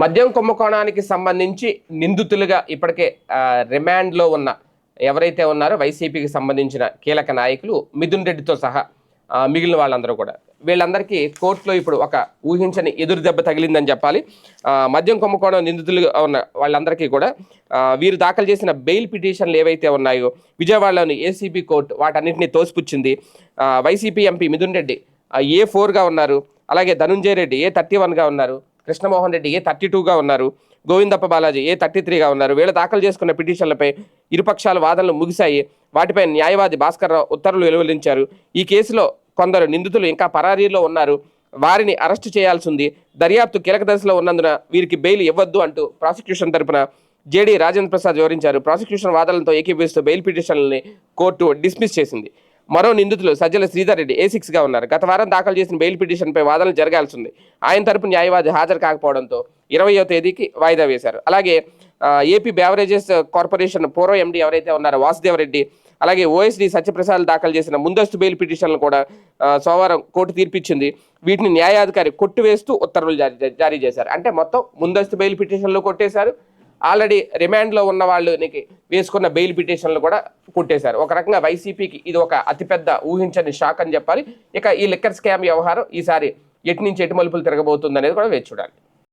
మద్యం కుంభకోణానికి సంబంధించి నిందితులుగా ఇప్పటికే రిమాండ్లో ఉన్న ఎవరైతే ఉన్నారో వైసీపీకి సంబంధించిన కీలక నాయకులు మిథున్ రెడ్డితో సహా మిగిలిన వాళ్ళందరూ కూడా. వీళ్ళందరికీ కోర్టులో ఇప్పుడు ఒక ఊహించని ఎదురు దెబ్బ తగిలిందని చెప్పాలి. మద్యం కుంభకోణం నిందితులుగా ఉన్న వాళ్ళందరికీ కూడా వీరు దాఖలు చేసిన బెయిల్ పిటిషన్లు ఏవైతే ఉన్నాయో విజయవాడలోని ఏసీబీ కోర్టు వాటన్నింటినీ తోసిపుచ్చింది. YCP MP Mithun Reddy A ఫోర్గా ఉన్నారు? అలాగే ధనుంజయ రెడ్డి ఏ థర్టీ వన్గా ఉన్నారు? కృష్ణమోహన్ రెడ్డి ఏ థర్టీ టూగా ఉన్నారు? గోవిందప్ప బాలాజీ ఏ థర్టీ త్రీగా ఉన్నారు? వీళ్ళు దాఖలు చేసుకున్న పిటిషన్లపై ఇరుపక్షాల వాదనలు ముగిశాయి. వాటిపై న్యాయవాది భాస్కర్ ఉత్తర్వులు వెలువరించారు. ఈ కేసులో కొందరు నిందితులు ఇంకా పరారీలో ఉన్నారు. వారిని అరెస్టు చేయాల్సి ఉంది దర్యాప్తు కీలక దశలో ఉన్నందున వీరికి బెయిల్ ఇవ్వద్దు అంటూ ప్రాసిక్యూషన్ తరపున జేడీ రాజేంద్ర ప్రసాద్ వివరించారు. ప్రాసిక్యూషన్ వాదనలతో ఏకీభవిస్తూ బెయిల్ పిటిషన్లని కోర్టు డిస్మిస్ చేసింది. మరో నిందితులు సజ్జల శ్రీధర్ రెడ్డి ఏ సిక్స్గా ఉన్నారు. గత వారం దాఖలు చేసిన బెయిల్ పిటిషన్పై వాదనలు జరగాల్సి ఉంది. ఆయన తరపు న్యాయవాది హాజరు కాకపోవడంతో ఇరవయో తేదీకి వాయిదా వేశారు. అలాగే ఏపీ బ్యావరేజెస్ కార్పొరేషన్ పూర్వ ఎండీ ఎవరైతే ఉన్నారో వాసుదేవరెడ్డి అలాగే ఓఎస్డి సత్యప్రసాద్ దాఖలు చేసిన ముందస్తు బెయిల్ పిటిషన్లు కూడా సోమవారం కోర్టు తీర్పిచ్చింది. వీటిని న్యాయాధికారి కొట్టివేస్తూ ఉత్తర్వులు జారీ జారీ చేశారు. అంటే మొత్తం ముందస్తు బెయిల్ పిటిషన్లు కొట్టేశారు. ఆల్రెడీ రిమాండ్లో ఉన్న వాళ్ళకి వేసుకున్న బెయిల్ పిటిషన్లు కూడా కొట్టేశారు. ఒక రకంగా వైసీపీకి ఇది ఒక అతిపెద్ద ఊహించని షాక్ అని చెప్పాలి. ఇక ఈ లిక్కర్ స్కామ్ వ్యవహారం ఈసారి ఎటు నుంచి ఎటు మలుపులు తిరగబోతుంది అనేది కూడా వేచి చూడాలి.